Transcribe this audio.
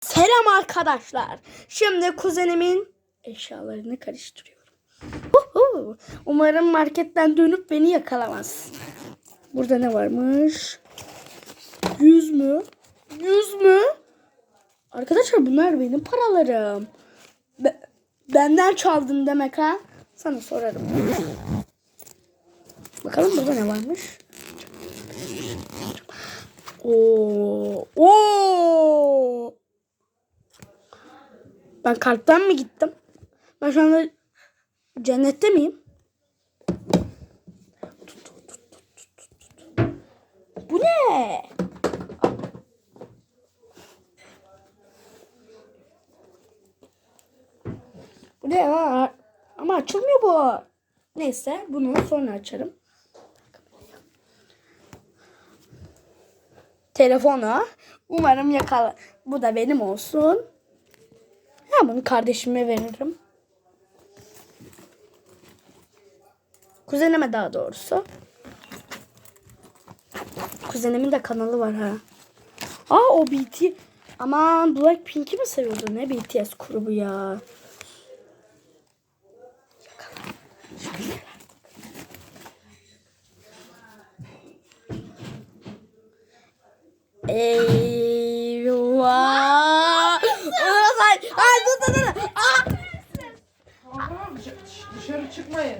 Selam arkadaşlar. Şimdi kuzenimin eşyalarını karıştırıyorum. Uhu. Umarım marketten dönüp beni yakalamaz. Burada ne varmış? Yüz mü? Yüz mü? Arkadaşlar bunlar benim paralarım. Be- benden çaldın demek ha? Sana sorarım. Bakalım burada ne varmış? Oo. Oo. Ben kalpten mi gittim? Ben şu anda cennette miyim? Bu ne? Bu ne ya? Ama açılmıyor bu. Neyse bunu sonra açarım. Telefonu. Umarım yakala. Bu da benim olsun. Ha bunu kardeşime veririm. Kuzenime daha doğrusu. Kuzenimin de kanalı var ha. Aa o BT. Aman Blackpink'i mi seviyordu? Ne BTS grubu ya. Eyvah. Ay, dur dur dur. Aa! Tamam dışarı çıkmayın.